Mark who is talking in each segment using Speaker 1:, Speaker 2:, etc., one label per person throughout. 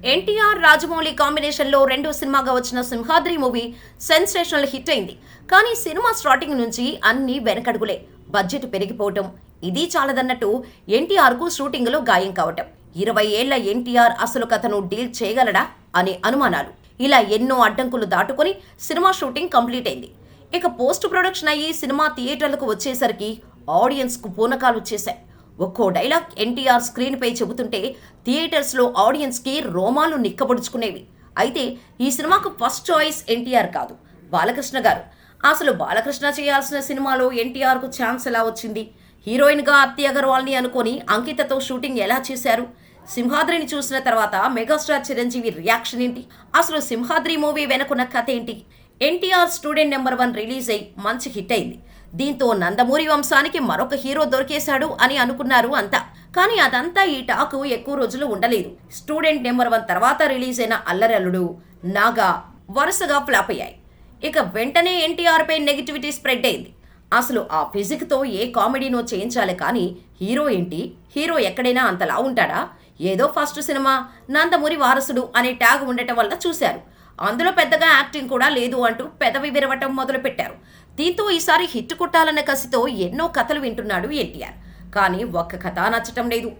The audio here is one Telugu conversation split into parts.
Speaker 1: ఎన్టీఆర్ రాజమౌళి కాంబినేషన్లో రెండో సినిమాగా వచ్చిన సింహాద్రి మూవీ సెన్సేషనల్ హిట్ అయింది. కానీ సినిమా స్టార్టింగ్ నుంచి అన్ని వెనకడుగులే. బడ్జెట్ పెరిగిపోవటం ఇది చాలదన్నట్టు ఎన్టీఆర్కు షూటింగ్లో గాయం కావటం. ఇరవై ఏళ్ళ ఎన్టీఆర్ అసలు కథను డీల్ చేయగలడా అనే అనుమానాలు. ఇలా ఎన్నో అడ్డంకులు దాటుకొని సినిమా షూటింగ్ కంప్లీట్ అయింది. ఇక పోస్ట్ ప్రొడక్షన్ అయ్యి సినిమా థియేటర్లకు వచ్చేసరికి ఆడియన్స్కు పూనకాలు వచ్చేశాయి ఒక్కో డైలాగ్ ఎన్టీఆర్ స్క్రీన్పై చెబుతుంటే థియేటర్స్లో ఆడియన్స్కి రోమాలు నిక్కబడుచుకునేవి. అయితే ఈ సినిమాకు ఫస్ట్ చాయిస్ ఎన్టీఆర్ కాదు బాలకృష్ణ గారు. అసలు బాలకృష్ణ చేయాల్సిన సినిమాలో ఎన్టీఆర్కు ఛాన్స్ ఎలా వచ్చింది? హీరోయిన్గా అత్తి అగర్వాల్ని అనుకొని అంకితతో షూటింగ్ ఎలా చేశారు? సింహాద్రిని చూసిన తర్వాత మెగాస్టార్ చిరంజీవి రియాక్షన్ ఏంటి? అసలు సింహాద్రి మూవీ వెనుకున్న కథ ఏంటి? NTR student number one release అయి మంచి హిట్ అయింది. దీంతో నందమూరి వంశానికి మరొక హీరో దొరికేశాడు అని అనుకున్నారు అంతా. కానీ అదంతా ఈ టాకు ఎక్కువ రోజులు ఉండలేదు. స్టూడెంట్ నెంబర్ వన్ తర్వాత రిలీజ్ అయిన అల్లరల్లుడు నాగా వరుసగా ఫ్లాప్ అయ్యాయి. ఇక వెంటనే ఎన్టీఆర్పై నెగిటివిటీ స్ప్రెడ్ అయింది. అసలు ఆ ఫిజిక్తో ఏ కామెడీనో చేయించాలి కానీ హీరో ఏంటి? హీరో ఎక్కడైనా అంతలా ఉంటాడా? ఏదో ఫస్ట్ సినిమా నందమూరి వారసుడు అనే ట్యాగ్ ఉండటం వల్ల చూశారు. అందులో పెద్దగా యాక్టింగ్ కూడా లేదు అంటూ పెదవి విరవటం మొదలుపెట్టారు. దీంతో ఈసారి హిట్ కొట్టాలన్న కసితో ఎన్నో కథలు వింటున్నాడు ఎన్టీఆర్. కానీ ఒక్క కథ నచ్చటం లేదు.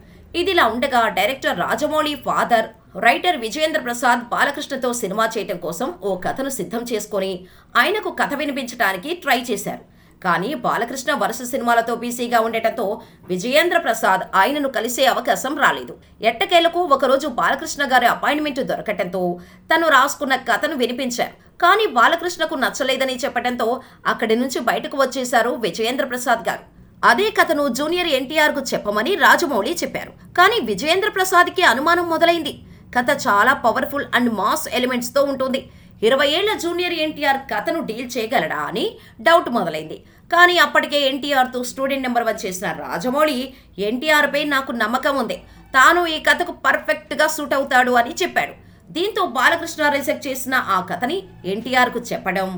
Speaker 1: ఇదిలా ఉండగా director Rajamouli father writer Vijayendra Prasad బాలకృష్ణతో cinema చేయటం కోసం ఓ కథను సిద్ధం చేసుకొని ఆయనకు కథ వినిపించడానికి ట్రై చేశారు. కానీ బాలకృష్ణ వరుస సినిమాలతో బిజీగా ఉండటంతో విజయేంద్ర ప్రసాద్ ఆయనను కలిసే అవకాశం రాలేదు. ఎట్టకేలకు ఒకరోజు బాలకృష్ణ గారి అపాయింట్మెంట్ దొరకటంతో తను రాసుకున్న కథను వినిపించారు. కానీ బాలకృష్ణకు నచ్చలేదని చెప్పడంతో అక్కడి నుంచి బయటకు వచ్చేశారు విజయేంద్ర ప్రసాద్ గారు. అదే కథను జూనియర్ ఎన్టీఆర్కు చెప్పమని రాజమౌళి చెప్పారు. కానీ విజయేంద్ర ప్రసాద్కి అనుమానం మొదలైంది. కథ చాలా పవర్ఫుల్ అండ్ మాస్ ఎలిమెంట్స్తో ఉంటుంది. ఇరవై ఏళ్ళ జూనియర్ ఎన్టీఆర్ కథను డీల్ చేయగలడా అని డౌట్ మొదలైంది. కానీ అప్పటికే ఎన్టీఆర్తో స్టూడెంట్ నెంబర్ వన్ చేసిన రాజమౌళి ఎన్టీఆర్పై నాకు నమ్మకం ఉంది. తాను ఈ కథకు పర్ఫెక్ట్గా సూట్ అవుతాడు అని చెప్పాడు. దీంతో బాలకృష్ణ రిజెక్ట్ చేసిన ఆ కథని ఎన్టీఆర్కు చెప్పడం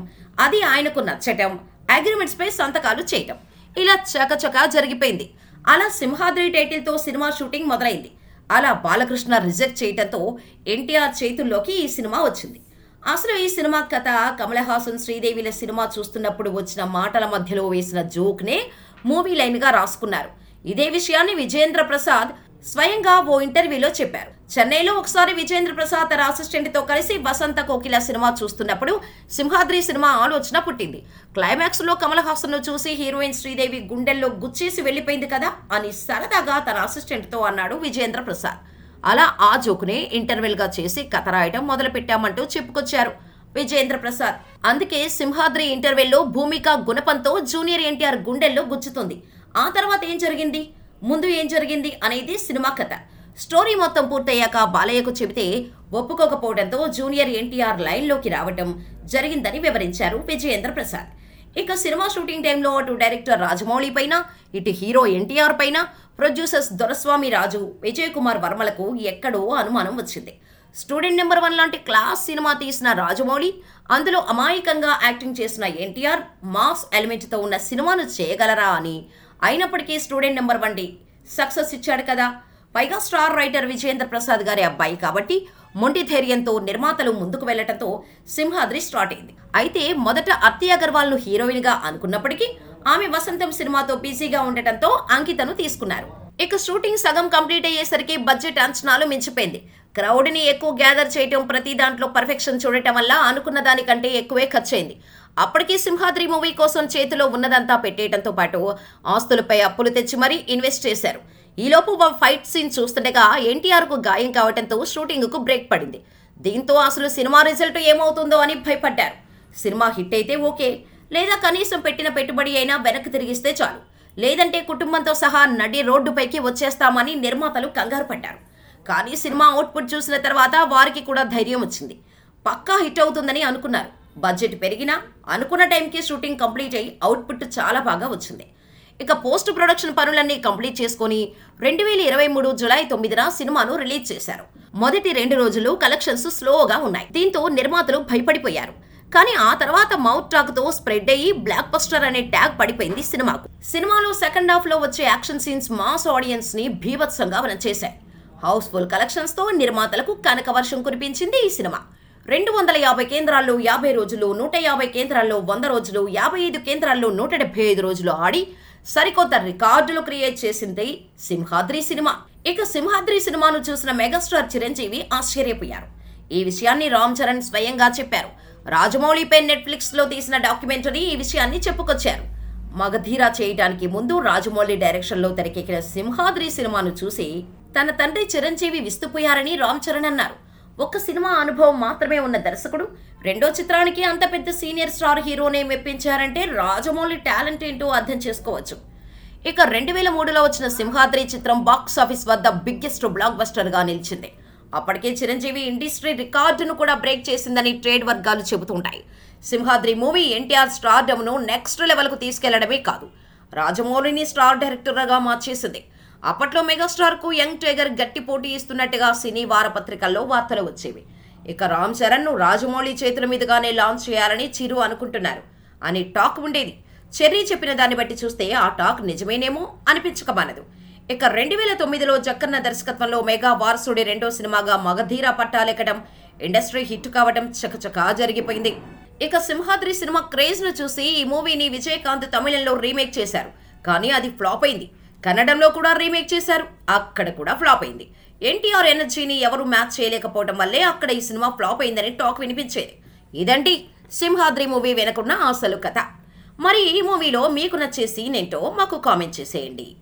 Speaker 1: అది ఆయనకు నచ్చటం అగ్రిమెంట్స్పై సంతకాలు చేయటం. ఇలా చకచకా జరిగిపోయింది. అలా సింహాద్రి టైటిల్తో సినిమా షూటింగ్ మొదలైంది. అలా బాలకృష్ణ రిజెక్ట్ చేయటంతో ఎన్టీఆర్ చేతుల్లోకి ఈ సినిమా వచ్చింది. అసలు ఈ సినిమా కథ కమల్ హాసన్ శ్రీదేవిల సినిమా చూస్తున్నప్పుడు వచ్చిన మాటల మధ్యలో వేసిన జోక్నే మూవీ లైన్గా రాసుకున్నారు. ఇదే విషయాన్ని విజేంద్ర ప్రసాద్ స్వయంగా ఓ ఇంటర్వ్యూలో చెప్పారు. చెన్నైలో ఒకసారి విజేంద్ర ప్రసాద్ తన అసిస్టెంట్తో కలిసి వసంత కోకిల సినిమా చూస్తున్నప్పుడు సింహాద్రి సినిమా ఆలోచన పుట్టింది. క్లైమాక్స్లో కమల్ హాసన్ను చూసి హీరోయిన్ శ్రీదేవి గుండెల్లో గుచ్చేసి వెళ్ళిపోయింది కదా అని సరదాగా తన అసిస్టెంట్తో అన్నాడు విజేంద్ర ప్రసాద్. అలా ఆ జోకునే ఇంటర్వెల్గా చేసి కథ రాయడం మొదలుపెట్టామంటూ చెప్పుకొచ్చారు విజయేంద్ర ప్రసాద్. అందుకే సింహాద్రి ఇంటర్వెల్లో భూమిక గుణపంతో జూనియర్ ఎన్టీఆర్ గుండెల్లో గుచ్చుతుంది. ఆ తర్వాత ఏం జరిగింది? ముందు ఏం జరిగింది అనేది సినిమా కథ. స్టోరీ మొత్తం పూర్తయ్యాక బాలయ్యకు చెబితే ఒప్పుకోకపోవడంతో జూనియర్ ఎన్టీఆర్ లైన్లోకి రావడం జరిగిందని వివరించారు విజయేంద్ర ప్రసాద్. ఇక సినిమా షూటింగ్ టైంలో అటు డైరెక్టర్ రాజమౌళి పైన ఇటు హీరో ఎన్టీఆర్ పైన ప్రొడ్యూసర్స్ దొరస్వామి రాజు విజయ్ కుమార్ వర్మలకు ఎక్కడో అనుమానం వచ్చింది. స్టూడెంట్ నెంబర్ వన్ లాంటి క్లాస్ సినిమా తీసిన రాజమౌళి అందులో అమాయకంగా యాక్టింగ్ చేసిన ఎన్టీఆర్ మాస్ ఎలిమెంట్తో ఉన్న సినిమాను చేయగలరా అని అయినప్పటికీ student number one the success ఇచ్చాడు కదా. పైగా స్టార్ రైటర్ విజయేంద్ర ప్రసాద్ గారి అబ్బాయి కాబట్టి మొండి ధైర్యంతో నిర్మాతలు ముందుకు వెళ్ళటంతో సింహాద్రి స్టార్ట్ అయింది. అయితే మొదట అత్తి అగర్వాల్ను హీరోయిన్గా అనుకున్నప్పటికీ ఆమె వసంతం సినిమాతో బిజీగా ఉండటంతో అంకితను తీసుకున్నారు. ఇక షూటింగ్ సగం కంప్లీట్ అయ్యేసరికి బడ్జెట్ అంచనాలు మించిపోయింది. క్రౌడ్ని ఎక్కువ గ్యాదర్ చేయటం ప్రతి దాంట్లో పర్ఫెక్షన్ చూడటం వల్ల అనుకున్న దానికంటే ఎక్కువే ఖర్చయింది. అప్పటికీ సింహాద్రి మూవీ కోసం చేతిలో ఉన్నదంతా పెట్టేయడంతో పాటు ఆస్తులపై అప్పులు తెచ్చి మరీ ఇన్వెస్ట్ చేశారు. ఈలోపు ఫైట్ సీన్ చూస్తుండగా ఎన్టీఆర్కు గాయం కావడంతో షూటింగ్కు బ్రేక్ పడింది. దీంతో అసలు సినిమా రిజల్ట్ ఏమవుతుందో అని భయపడ్డారు. సినిమా హిట్ అయితే ఓకే. లేదా కనీసం పెట్టిన పెట్టుబడి అయినా వెనక్కి తిరిగిస్తే చాలు. లేదంటే కుటుంబంతో సహా నడి రోడ్డుపైకి వచ్చేస్తామని నిర్మాతలు కంగారు పడ్డారు. కానీ సినిమా అవుట్పుట్ చూసిన తర్వాత వారికి కూడా ధైర్యం వచ్చింది. పక్కా హిట్ అవుతుందని అనుకున్నారు. బడ్జెట్ పెరిగినా అనుకున్న టైంకి షూటింగ్ కంప్లీట్ అయ్యి అవుట్పుట్ చాలా బాగా వచ్చింది. ఇక పోస్ట్ ప్రొడక్షన్ పనులన్నీ కంప్లీట్ చేసుకొని రెండు వేల ఇరవై మూడు జులై తొమ్మిదిన సినిమాను రిలీజ్ చేశారు. మొదటి రెండు రోజులు కలెక్షన్స్ స్లోగా ఉన్నాయి. దీంతో నిర్మాతలు భయపడిపోయారు. కానీ ఆ తర్వాత మౌత్ టాక్తో స్ప్రెడ్ అయ్యి బ్లాక్ బస్టర్ అనే ట్యాగ్ పడిపోయింది సినిమాకు. సినిమాలో సెకండ్ హాఫ్లో వచ్చే యాక్షన్ సీన్స్ మాస్ ఆడియన్స్ని భీభత్సంగా చేశాయి. హౌస్ఫుల్ కలెక్షన్స్తో నిర్మాతలకు కనక వర్షం కురిపించింది ఈ సినిమా. రెండు వందల యాభై కేంద్రాల్లో యాభై రోజులు నూట యాభై కేంద్రాల్లో వంద రోజులు యాభై ఐదు కేంద్రాల్లో నూట డెబ్బై ఐదు రోజులు ఆడి సరికొత్త రికార్డులు క్రియేట్ చేసింది సింహాద్రి సినిమా. ఇక సింహాద్రి సినిమాను చూసిన మెగాస్టార్ చిరంజీవి ఆశ్చర్యపోయారు. ఈ విషయాన్ని రామ్ చరణ్ స్వయంగా చెప్పారు. రాజమౌళిపై నెట్ఫ్లిక్స్లో తీసిన డాక్యుమెంటరీ ఈ విషయాన్ని చెప్పుకొచ్చారు. మగధీరా చేయడానికి ముందు రాజమౌళి డైరెక్షన్లో తెరకెక్కిన సింహాద్రి సినిమాను చూసి తన తండ్రి చిరంజీవి విస్తుపోయారని రామ్ చరణ్ అన్నారు. ఒక్క సినిమా అనుభవం మాత్రమే ఉన్న దర్శకుడు. రెండో చిత్రానికి అంత పెద్ద సీనియర్ స్టార్ హీరోనే మెప్పించారంటే రాజమౌళి టాలెంట్ ఏంటో అర్థం చేసుకోవచ్చు. ఇక రెండు వేల మూడులో వచ్చిన సింహాద్రి చిత్రం బాక్స్ ఆఫీస్ వద్ద బిగ్గెస్ట్ బ్లాక్ బస్టర్గా నిలిచింది. అప్పటికే చిరంజీవి ఇండస్ట్రీ రికార్డును కూడా బ్రేక్ చేసిందని ట్రేడ్ వర్గాలు చెబుతుంటాయి. సింహాద్రి మూవీ ఎన్టీఆర్ స్టార్డమ్ను నెక్స్ట్ లెవెల్కు తీసుకెళ్ళడమే కాదు రాజమౌళిని స్టార్ డైరెక్టర్గా మార్చేసింది. అప్పట్లో మెగాస్టార్కు యంగ్ టైగర్ గట్టి పోటీ ఇస్తున్నట్టుగా సినీ వారపత్రికల్లో వార్తలు వచ్చేవి. ఇక రామ్ చరణ్ను రాజమౌళి చేతుల మీదుగానే లాంచ్ చేయాలని చిరు అనుకుంటున్నారు. అని టాక్ ఉండేది. చెర్రీ చెప్పిన దాన్ని బట్టి చూస్తే ఆ టాక్ నిజమేనేమో అనిపించకమానదు. ఇక రెండు వేల తొమ్మిదిలో జక్కన్న దర్శకత్వంలో మెగా వారసుడి రెండో సినిమాగా మగధీర పట్టాలెక్కడం ఇండస్ట్రీ హిట్ కావడం చకచకా జరిగిపోయింది. ఇక సింహాద్రి సినిమా క్రేజ్ను చూసి ఈ మూవీని విజయకాంత్ తమిళంలో రీమేక్ చేశారు. కానీ అది ఫ్లాప్ అయింది. కన్నడంలో కూడా రీమేక్ చేశారు. అక్కడ కూడా ఫ్లాప్ అయింది. ఎన్టీఆర్ ఎనర్జీని ఎవరు మ్యాచ్ చేయలేకపోవడం వల్లే అక్కడ ఈ సినిమా ఫ్లాప్ అయిందని టాక్ వినిపించేది. ఇదండి సింహాద్రి మూవీ వెనకున్న అసలు కథ. మరి ఈ మూవీలో మీకు నచ్చే సీన్ ఏంటో మాకు కామెంట్ చేసేయండి.